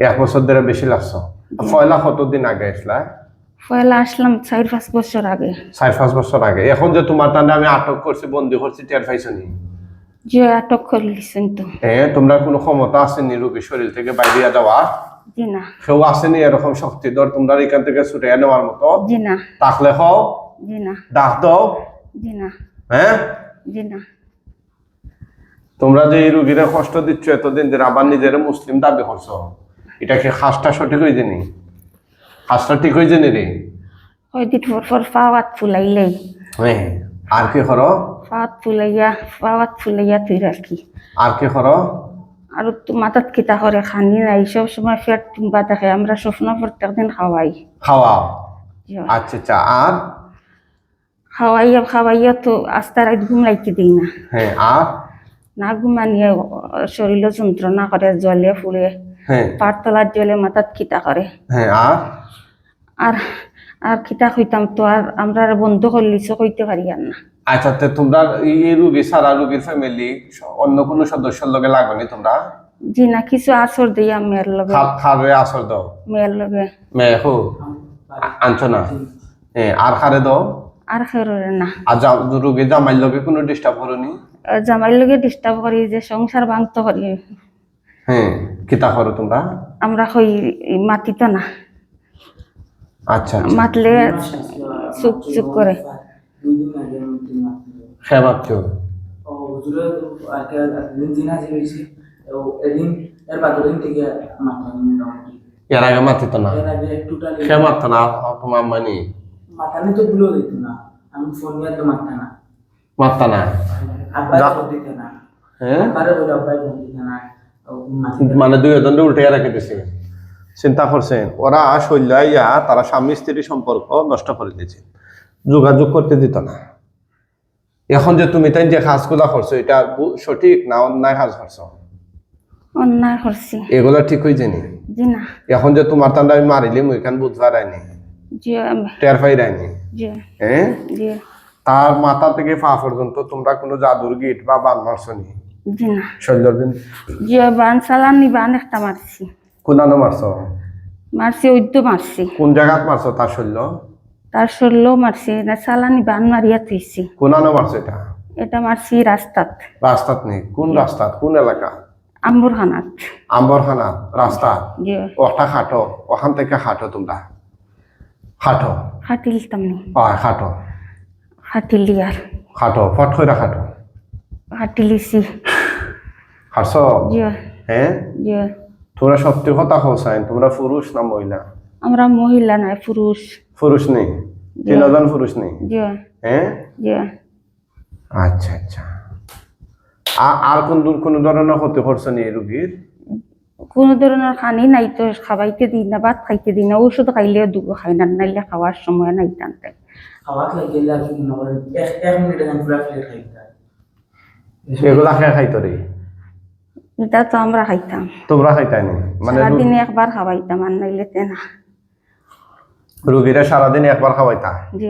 এক বছর ধরে বেশি লাগছো? পয়লা কতদিন আগে আসলা? পয়লা আসলাম চার পাঁচ বছর আগে। চার পাঁচ বছর আগে। এখন যে তোমার আমি আটক করছি বন্দি করছি টের পাইছো নি? যে আটক করে লিছেন তো হ্যাঁ তোমরা কোনো ক্ষমতা আসেনি রোগীর শরীর থেকে বাইরে যাওয়া? জি না। কেউ আসেনি এরকম শক্তিধর তোমরা এখান থেকে ছুটে নেওয়ার মতো? জি না। তাকলে হও। জি না। ডাক দাও। জি না। হ্যাঁ জি না। তোমরা যে এই রুগীরা কষ্ট দিচ্ছ এতদিন ধরে আবার নিজের মুসলিম দাবি করছ? এটা কি খাসটা সঠিক হয়ে জানি খাসটা ঠিক হয়ে জানি রে? কয়দিন পর পর পাওয়াত ফুলাইলেই। হ্যাঁ আর কি করো? পাওয়াত ফুলাইয়া পাওয়াত ফুলাইয়া তুই রাখি। আর কি করো? আর তো মাথাত কিতা করে খানি নাই সব সময় ফেট টিম্বা থাকে আমরা স্বপ্ন প্রত্যেক দিন খাওয়াই। খাওয়াও? জি। আচ্ছা আচ্ছা আর? খাওয়াইয়া খাওয়াইয়া তো আস্তে রাত ঘুম লাইতে দিই না। হ্যাঁ আর? না ঘুমানিয়ে শরীর যন্ত্রণা করে জলে ফুলে। হ্যাঁ। পাটতলার জলে মাথাত খিতা করে হ্যাঁ আর আর আর খিতা হইতাম তো আর আমরা বন্ধ করলিছ কইতে পারি আর না। আচ্ছা তে তোমরা এই রুগী সারা রুগীর ফ্যামিলি অন্য কোনো সদস্যের লগে লাগনি তোমরা? জি না কিছু আসর মেয়ের লগে। খা- খারে আসর দাও? মেয়ের লগে। মেয়ে হো আনছো না? আর খারে দাও? আর খেরোরে না। আর রুগী জামাইর লগে কোনো ডিস্টার্ব করনি জামাইর লগে ডিস্টার্ব করি যে সংসার ভাঙতে করি হ্যাঁ কিতা করো তোমরা? আমরা কই মাতিত না আচ্ছা আচ্ছা। মাতলে চুপ চুপ করে। খেয়ে ভাবছ এর আগে মাতিত না এর আগে টোটালি খেয়ে মারত না তোমার মানে। মাথা নিয়ে তো ভুলেও দিত না। আমি ফোন নিয়ে তো মারতা না মারত না না। হ্যাঁ? আব্বারে বলে আব্বাই না। মানে দুই জন উল্টে রেখে দিছে। চিন্তা করছেন ওরা শৈল্য ইয়া তারা স্বামী স্ত্রী সম্পর্ক নষ্ট করে দিয়েছে। যোগাযোগ করতে দিত না। এখন যে তুমি তাই যে কাজগুলা করছ এটা সঠিক না অন্যায় কাজ করছ অন্যায় করছি। এগুলা ঠিক হয়ে জানি জি না। এখন যে তোমার তান্ডা আমি মারিলি মুই এখান বুঝবার আইনি জি টের পাই রাইনি জি। হ্যাঁ? জি। তার মাথা থেকে পা পর্যন্ত তোমরা কোনো জাদুর গিট বা বান মারছনি জি না শৈলর বিন জি বান চালানি বান একটা মারছি। কোনানো মারছো? মারছি ওইদ্য মারছি। কোন জায়গাত মারছো তার শৈল্য তার শরীরও মারছি না চালানি বান মারিয়া থইছি। কোনানো মারছো এটা? এটা মারছি রাস্তাত। রাস্তাত নেই কোন রাস্তাত? কোন এলাকা? আম্বুরখানাত। রাস্তা ওটা ওখান থেকে হাঁটো তোমরা। হাঁটো হাতিলতাম নি হয় হাঁটো হাতিলি আর হাঁটো ফট করে হাঁটো হ্যাঁ তোমরা সত্যি কথা হোসাইন তোমরা পুরুষ না মহিলা? আমরা মহিলা পুরুষ। পুরুষ নেই? তিনজন পুরুষ নেই? হ্যাঁ আচ্ছা আচ্ছা। আর কোন দূর কোন ধরনের ক্ষতি করছ নি এই রুগীর? কোনো ধরনের খানি নাই তো খাবাইতে দিই না ভাত খাইতে দিই না ওষুধ খাইলে দুগো খাই না নাইলে খাওয়ার সময় নাই টানতে খাওয়াত লাগে লাগে এক এক মিনিটে পুরা প্লেট খাইতা এগুলা খেয়ে খাইতো রে? এটা তো আমরা খাইতাম। তোমরা খাইতাই নি? মানে সারাদিনে একবার খাওয়াইতাম আর নাইলে না। রুগীরা সারাদিন একবার খাওয়াইতা? জি।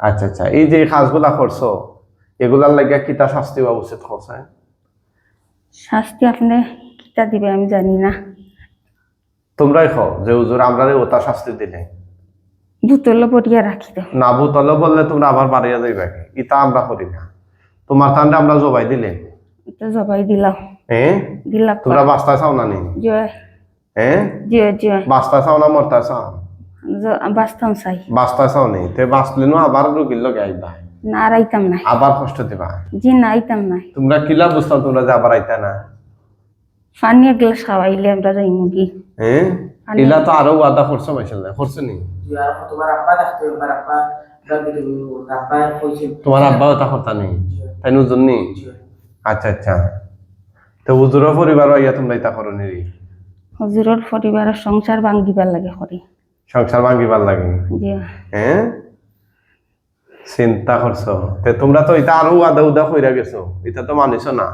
আচ্ছা আচ্ছা। এই যে কাজগুলা করছ এগুলার লাগে কিতা শাস্তি হওয়া উচিত করছে? শাস্তি আপনি কিতা দিবে আমি জানি না। তোমরাই খাও যে হুজুর আমরা ওটা শাস্তি দিলে। বুতল পরিয়া রাখি না বুতলে বললে তোমরা আবার বাড়িয়া যাইবে ইটা আমরা করি না। তোমার তান্ডে আমরা জবাই দিলে। জবাই দিলাম। হ্যাঁ দিলাম তোমরা বাস্তা চাও না নি? হ্যাঁ জয় জয় বাস্তা চাও না মরতা চাও? বাস্তম চাই। বাস্তা চাও নি? তে বাঁচলে নো আবার রুগীর লগে আইবা। না আর আইতাম নাই। আবার কষ্ট দিবা? জি না আইতাম নাই। তোমরা কিলা বুঝতাম তোমরা যে আবার আইতা না? পানি এক গ্লাস খাওয়াইলে আমরা যাই মুগি। হ্যাঁ ইলা তো আরও ওয়াদা করছ মাইশাল্লাহ। করছ নি? তোমার আব্বা এবার আব্বা তোমার আব্বাও তা করতা নেই তাই নুজন নি আচ্ছা আচ্ছা। তো হুজুরও পরিবার ইয়া তোমরা ইতা করো নি হজুরের পরিবারের সংসার ভাঙ্গিবার লাগে করি। সংসার ভাঙিবার লাগে? জি। হ্যাঁ চিন্তা করছ? তে তোমরা তো এটা আরও আদা উদা কইরা গেছো। এটা তো মানিস না।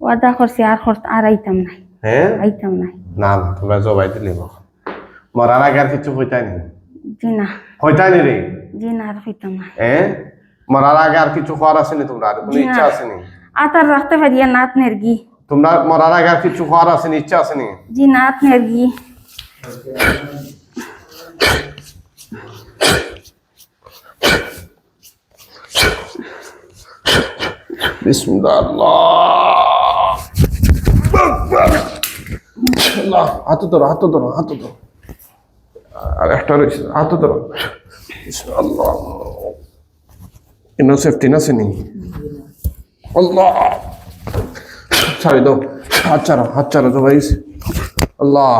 ওয়াদা করছি আর কর- আর আইতাম নাই। হ্যাঁ আইতাম নাই। না না, তোমরা জবাই দিলি মরার আগে আর কিছু হইতাই নি জি না হইতাই নি রে জি না আর হইতাম নাই হ্যাঁ মরার আগে আর কিছু করার আসেনি তোমরা আর কোনো জি না। ইচ্ছা আসেনি আতার রাখতে পারিয়া নাত নেরগি তোমরা মরার আগে আর কিছু হওয়ার আসেনি ইচ্ছা আসেনি জি না আপনার কি বিসমিল্লাহ আল্লাহ আল্লাহ হাত ধরো হাত ধরো হাত ধরো রয়েছে হাত ধরো। আল্লাহ ইনো সেফটি না? শুনি আল্লাহ। ছাড়ি দাও। হাত ছাড়ো হাত ছাড়ো তো ভাই। আল্লাহ।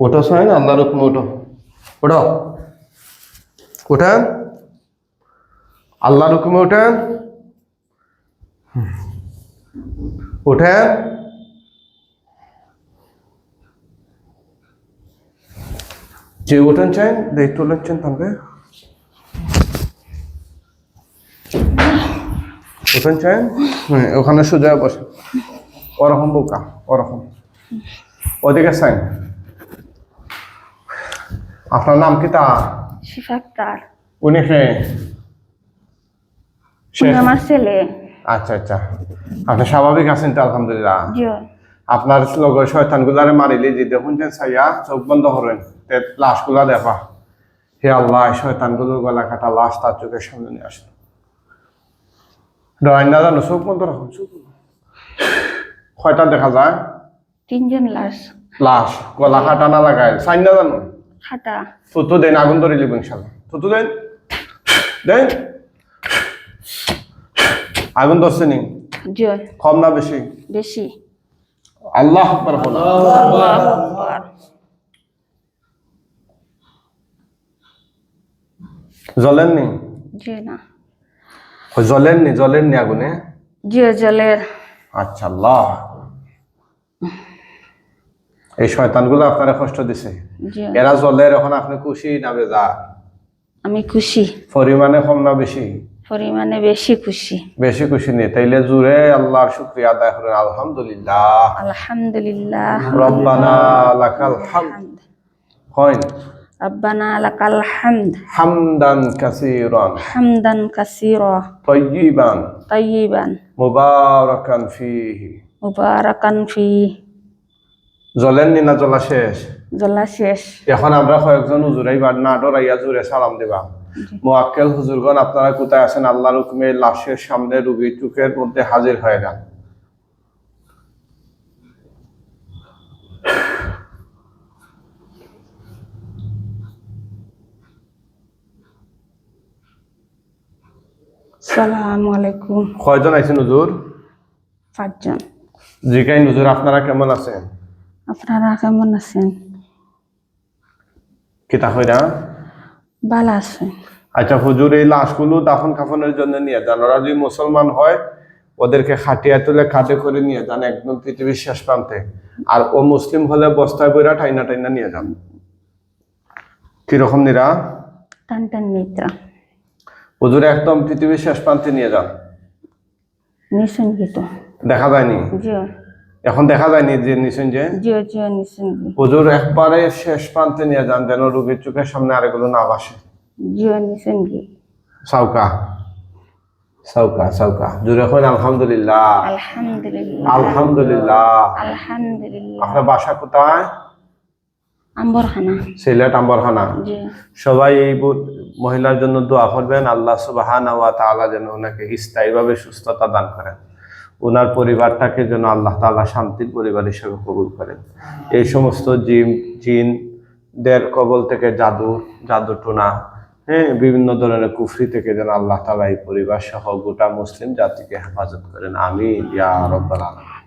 ওঠো সাইন আল্লাহর হুকুমে ওঠো। ওঠো। ওঠেন আল্লাহর হুকুমে ওঠেন ওঠেন যে ওঠেন চাই দায়িত্ব লাগছেন তাহলে। ওঠেন চাই? হ্যাঁ ওখানে সোজা বসে। ওরকম বোকা, ওরকম। ওদিকে সাইন। আপনার নাম কি তা শিফাক্তার উনি উনি আমার ছেলে। আচ্ছা আচ্ছা। আপনি স্বাভাবিক আছেন তো আলহামদুলিল্লাহ? আপনার লগর শয়তান গুলারে মারিলে যে দেখুন যে ছাইয়া চোখ বন্ধ করেন। লাশগুলা দেখা হে আল্লাহ শয়তানগুলোর গলা কাটা লাশ তার চোখের সামনে নিয়ে আসেন না জানো চোখ বন্ধ রাখুন চোখ। কয়টা দেখা যায়? তিনজন লাশ। লাশ গলা কাটা না লাগায়। সাইন না জানো? খাটা থুতু দেন আগুন ধরে লিব ইনশাল্লাহ থুতু দেন। দেন। আগুন ধরছে নি? কম না বেশি? বেশি। আল্লাহ আকবার বলো আল্লাহু আকবার। জ্বলেননি জি না ওই জ্বলেননি জ্বলেননি আগুনে? জি জলের আচ্ছা আল্লাহ এই শয়তানগুলো আপনারা কষ্ট দিছে জি এরা জ্বলের এখন আপনি খুশি না বেজা আমি খুশি পরিমাণে কম না বেশি পরিমাণে বেশি খুশি বেশি খুশি নেই তাইলে জুড়ে আল্লাহর শুক্রিয়া আদায় করেন আলহামদুলিল্লাহ আলহামদুলিল্লাহ রব্বানা লাকাল হামদ হয় ربنا لك الحمد হামদান কাসীরান حمدا كثيرا طيبا طيبا মুবারাকান ফিহি مباركا فيه জ্বলেননি না জ্বলা শেষ। জলা শেষ। এখন আমরা কয়েকজন হুজুরাই বা না ডরাইয়া জুড়ে সালাম দেবা মোয়াক্কেল হুজুরগণ আপনারা কোথায় আছেন? আল্লাহর হুকুমে লাশের সামনে রুগী মধ্যে হাজির হয়ে যান। সালামু আলাইকুম। কয়জন আছেন হুজুর? পাঁচজন। হুজুর আপনারা কেমন আছেন? আপনারা কেমন আছেন? কিতা না? ভালো আছেন আচ্ছা হুজুর এই লাশগুলো দাফন কাফনের জন্য নিয়ে যান। ওরা যদি মুসলমান হয় ওদেরকে খাটিয়া তুলে খাটে করে নিয়ে যান একদম পৃথিবীর শেষ প্রান্তে। আর ও মুসলিম হলে বস্তায় বইরা টাইনা টাইনা নিয়ে যান। কীরকম নিরা? টান টান নিদ্রা হুজুর একদম পৃথিবীর শেষ প্রান্তে নিয়ে যান। নিশুন দেখা যায়নি? জিও এখন দেখা যায়নি যে নিশ্চয় যে? হুজুর একবারে শেষ প্রান্তে নিয়ে যান যেন রোগীর চোখের সামনে আরেকগুলো না বাসে সাউকা। সাউকা সাউকা। জুড়ে এখন আলহামদুলিল্লাহ। আলহামদুলিল্লাহ। আলহামদুলিল্লাহ। আলহামদুলিল্লাহ। আপনার বাসা কোথায়? আম্বরখানা। সিলেট আম্বরখানা। সবাই এই মহিলার জন্য দোয়া করবেন। আল্লাহ তাআলা যেন ওনাকে স্থায়ীভাবে সুস্থতা দান করেন। ওনার পরিবারটাকে যেন আল্লাহ তালা শান্তির পরিবার হিসেবে কবুল করেন। এই সমস্ত জিম, জিন দের কবল থেকে জাদু জাদু টোনা হ্যাঁ বিভিন্ন ধরনের কুফরি থেকে যেন আল্লাহ তালা এই পরিবার সহ গোটা মুসলিম জাতিকে হেফাজত করেন। আমি ইয়া রব্বাল আলামিন।